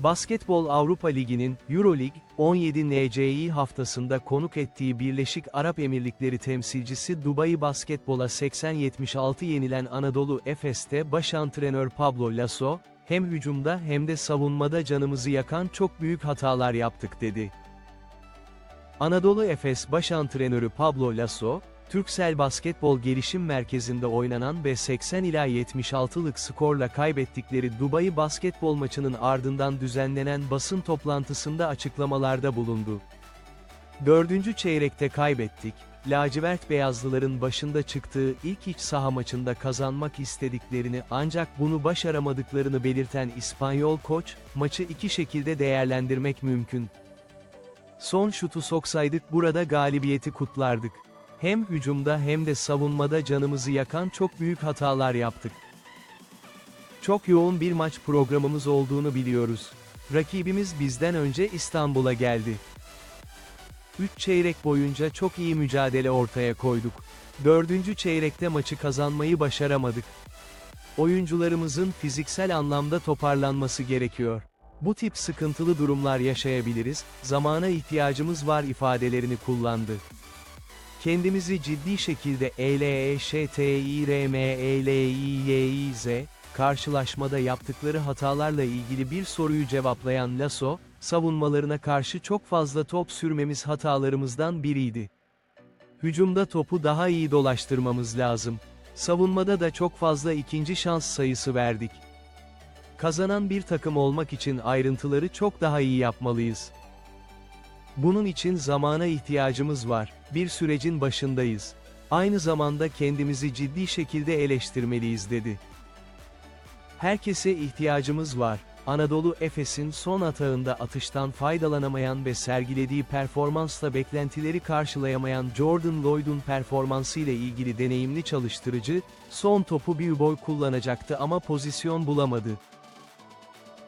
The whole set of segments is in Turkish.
Basketbol Avrupa Ligi'nin Euroleague 17 NCI haftasında konuk ettiği Birleşik Arap Emirlikleri temsilcisi Dubai Basketbol'a 80-76 yenilen Anadolu Efes'te baş antrenör Pablo Lasso, hem hücumda hem de savunmada canımızı yakan çok büyük hatalar yaptık dedi. Anadolu Efes baş antrenörü Pablo Lasso, Türksel Basketbol Gelişim Merkezi'nde oynanan ve 80 ila 76'lık skorla kaybettikleri Dubai basketbol maçının ardından düzenlenen basın toplantısında açıklamalarda bulundu. Dördüncü çeyrekte kaybettik, lacivert beyazlıların başında çıktığı ilk iç saha maçında kazanmak istediklerini ancak bunu başaramadıklarını belirten İspanyol koç, maçı iki şekilde değerlendirmek mümkün. Son şutu soksaydık burada galibiyeti kutlardık. Hem hücumda hem de savunmada canımızı yakan çok büyük hatalar yaptık. Çok yoğun bir maç programımız olduğunu biliyoruz. Rakibimiz bizden önce İstanbul'a geldi. 3 çeyrek boyunca çok iyi mücadele ortaya koyduk. Dördüncü çeyrekte maçı kazanmayı başaramadık. Oyuncularımızın fiziksel anlamda toparlanması gerekiyor. Bu tip sıkıntılı durumlar yaşayabiliriz, zamana ihtiyacımız var ifadelerini kullandı. Kendimizi ciddi şekilde E ELEŞTİRMELİYİZ, karşılaşmada yaptıkları hatalarla ilgili bir soruyu cevaplayan Lasso, savunmalarına karşı çok fazla top sürmemiz hatalarımızdan biriydi. Hücumda topu daha iyi dolaştırmamız lazım. Savunmada da çok fazla ikinci şans sayısı verdik. Kazanan bir takım olmak için ayrıntıları çok daha iyi yapmalıyız. Bunun için zamana ihtiyacımız var. Bir sürecin başındayız. Aynı zamanda kendimizi ciddi şekilde eleştirmeliyiz dedi. Herkese ihtiyacımız var. Anadolu Efes'in son atağında atıştan faydalanamayan ve sergilediği performansla beklentileri karşılayamayan Jordan Lloyd'un performansıyla ilgili deneyimli çalıştırıcı, son topu bir boy kullanacaktı ama pozisyon bulamadı.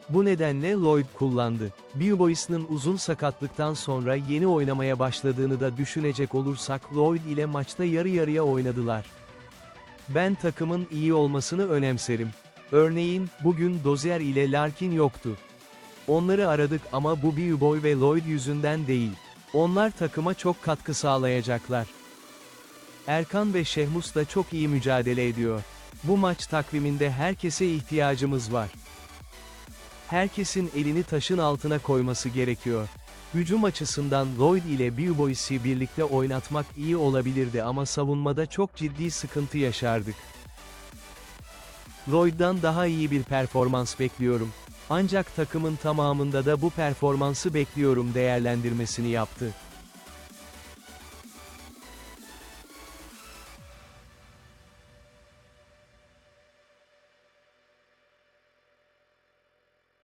Bu nedenle Lloyd kullandı. Bilbois'nin uzun sakatlıktan sonra yeni oynamaya başladığını da düşünecek olursak Lloyd ile maçta yarı yarıya oynadılar. Ben takımın iyi olmasını önemserim. Örneğin, bugün Dozier ile Larkin yoktu. Onları aradık ama bu Bilboy ve Lloyd yüzünden değil. Onlar takıma çok katkı sağlayacaklar. Erkan ve Şehmus da çok iyi mücadele ediyor. Bu maç takviminde herkese ihtiyacımız var. Herkesin elini taşın altına koyması gerekiyor. Hücum açısından Lloyd ile Bilbois'i birlikte oynatmak iyi olabilirdi ama savunmada çok ciddi sıkıntı yaşardık. Lloyd'dan daha iyi bir performans bekliyorum. Ancak takımın tamamında da bu performansı bekliyorum değerlendirmesini yaptı.